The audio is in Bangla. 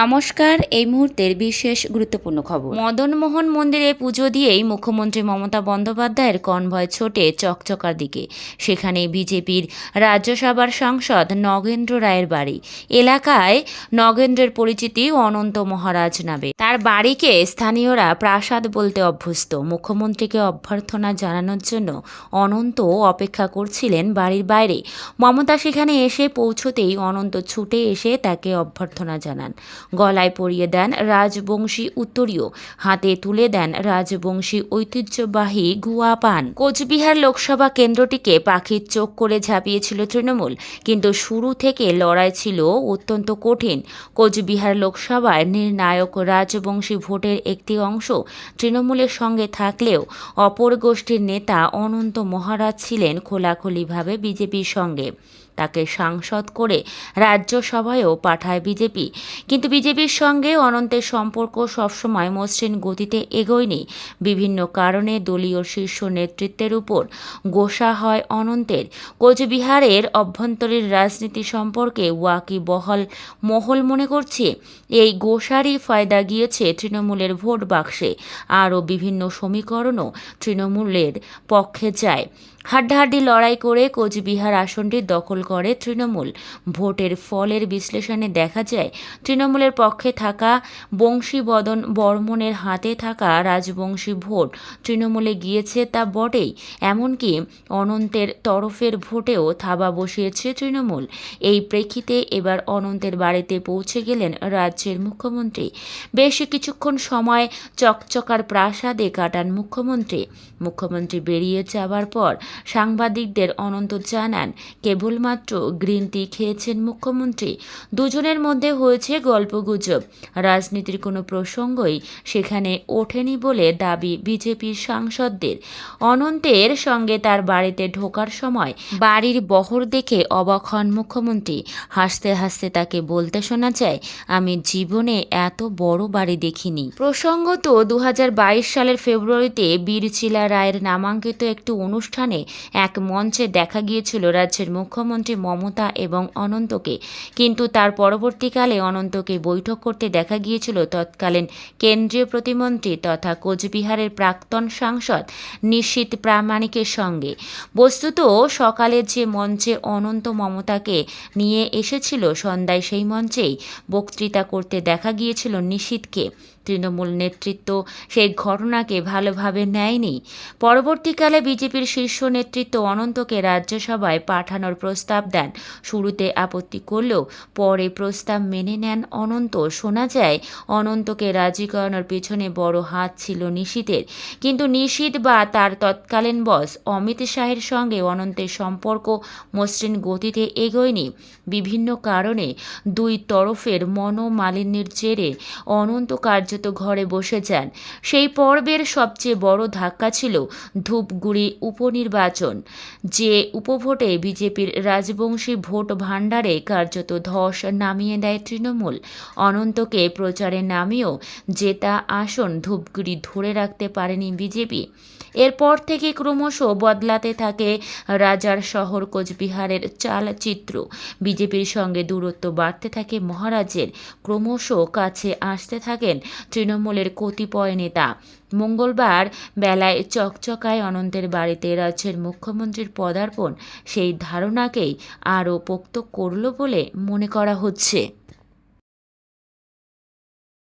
নমস্কার, এই মুহূর্তের বিশেষ গুরুত্বপূর্ণ খবর। মদনমোহন মন্দিরে পুজো দিয়েই মুখ্যমন্ত্রী মমতা বন্দ্যোপাধ্যায়ের কনভয় ছোটে চকচকার দিকে। সেখানে বিজেপির রাজ্যসভার সাংসদ নগেন্দ্র রায়ের বাড়ি। এলাকায় নগেন্দ্রের পরিচিতি অনন্ত মহারাজ নামে। তার বাড়িকে স্থানীয়রা প্রাসাদ বলতে অভ্যস্ত। মুখ্যমন্ত্রীকে অভ্যর্থনা জানানোর জন্য অনন্ত অপেক্ষা করছিলেন বাড়ির বাইরে। মমতা সেখানে এসে পৌঁছতেই অনন্ত ছুটে এসে তাকে অভ্যর্থনা জানান। গলায় পরিয়ে দেন রাজবংশী উত্তরীয়। হাতে তুলে দেন রাজবংশী ঐতিহ্যবাহী গুয়া পান কোচবিহার লোকসভা কেন্দ্রটিকে পাখির চোখ করে ঝাঁপিয়েছিল তৃণমূল, কিন্তু শুরু থেকে লড়াই ছিল অত্যন্ত কঠিন। কোচবিহার লোকসভায় নির্ণায়ক রাজবংশী ভোটের একটি অংশ তৃণমূলের সঙ্গে থাকলেও অপর গোষ্ঠীর নেতা অনন্ত মহারাজ ছিলেন খোলাখুলিভাবে বিজেপির সঙ্গে। তাকে সাংসদ করে রাজ্যসভায়ও পাঠায় বিজেপি। কিন্তু বিজেপির সঙ্গে অনন্তের সম্পর্ক সবসময় মসৃণ গতিতে এগোয়নি। বিভিন্ন কারণে দলীয় শীর্ষ নেতৃত্বের উপর গোসা হয় অনন্তের। কোচবিহারের অভ্যন্তরীণ রাজনীতি সম্পর্কে ওয়াকি বহল মহল মনে করছে, এই গোসারই ফায়দা গিয়েছে তৃণমূলের ভোট বাক্সে। আরও বিভিন্ন সমীকরণও তৃণমূলের পক্ষে যায়। হাড্ডাহাড্ডি লড়াই করে কোচবিহার আসনটি দখল করে তৃণমূল। ভোটের ফলের বিশ্লেষণে দেখা যায়, তৃণমূলের পক্ষে থাকা বংশীবদন বর্মনের হাতে থাকা রাজবংশী ভোট তৃণমূলে গিয়েছে তা বটেই, এমনকি অনন্তের তরফের ভোটেও থাবা বসিয়েছে তৃণমূল। এই প্রেক্ষিতে এবার অনন্তের বাড়িতে পৌঁছে গেলেন রাজ্যের মুখ্যমন্ত্রী। বেশ কিছুক্ষণ সময় চকচকার প্রাসাদে কাটান মুখ্যমন্ত্রী। মুখ্যমন্ত্রী বেরিয়ে যাওয়ার পর সাংবাদিকদের অনন্ত জানান, কেবলমাত্র গ্রিন টি খেয়েছেন মুখ্যমন্ত্রী। দুজনের মধ্যে হয়েছে গল্পগুজব। রাজনীতির কোনো প্রসঙ্গই সেখানে ওঠেনি বলে দাবি বিজেপির সাংসদদের। অনন্তের সঙ্গে তার বাড়িতে ঢোকার সময় বাড়ির বহর দেখে অবাক হন মুখ্যমন্ত্রী। হাসতে হাসতে তাকে বলতে শোনা যায়, আমি জীবনে এত বড় বাড়ি দেখিনি। প্রসঙ্গত দু হাজার বাইশ সালের ফেব্রুয়ারিতে বীরচিলা রায়ের নামাঙ্কিত একটি অনুষ্ঠানে এক মঞ্চে দেখা গিয়েছিল রাজ্যের মুখ্যমন্ত্রী মমতা এবং অনন্তকে। কিন্তু তার পরবর্তীকালে অনন্তকে বৈঠক করতে দেখা গিয়েছিল তৎকালীন কেন্দ্রীয় প্রতিমন্ত্রী তথা কোচবিহারের প্রাক্তন সাংসদ নিশীত প্রামাণিকের সঙ্গে। বস্তুত সকালে যে মঞ্চে অনন্ত মমতাকে নিয়ে এসেছিল সন্ধ্যায় সেই মঞ্চেই বক্তৃতা করতে দেখা গিয়েছিল নিশীথকে তৃণমূল নেতৃত্ব সেই ঘটনাকে ভালোভাবে নেয়নি। পরবর্তীকালে বিজেপির শীর্ষ নেতৃত্ব অনন্তকে রাজ্যসভায় পাঠানোর প্রস্তাব দেন। শুরুতে আপত্তি করলেও পরে প্রস্তাব মেনে নেন অনন্ত। শোনা যায়, অনন্তকে রাজি করানোর পেছনে বড় হাত ছিল নিশীতের কিন্তু নিশীত বা তার তৎকালীন বস অমিত শাহের সঙ্গে অনন্তের সম্পর্ক মসৃণ গতিতে এগোয়নি। বিভিন্ন কারণে দুই তরফের মনোমালিন্যের জেরে অনন্ত কার্যত ঘরে বসে যান। সেই পর্বের সবচেয়ে বড় ধাক্কা ছিল ধূপগুড়ি উপনির্বাচন যে উপভোটে বিজেপির রাজবংশী ভোট ভাণ্ডারে কার্যত ধস নামিয়ে দেয় তৃণমূল, অনন্তকে প্রচারে নামিয়েও জেতা আসন ধূপগুড়ি ধরে রাখতে পারেনি বিজেপি। এরপর থেকে ক্রমশ বদলাতে থাকে রাজার শহর কোচবিহারের চালচিত্র। বিজেপির সঙ্গে দূরত্ব বাড়তে থাকে মহারাজের। ক্রমশ কাছে আসতে থাকেন তৃণমূলের কতিপয় নেতা। মঙ্গলবার বেলায় চকচকায় অনন্তের বাড়িতে রাজ্যের মুখ্যমন্ত্রীর পদার্পণ। সেই ধারণাকেই আরও পোক্ত করল বলে মনে করা হচ্ছে।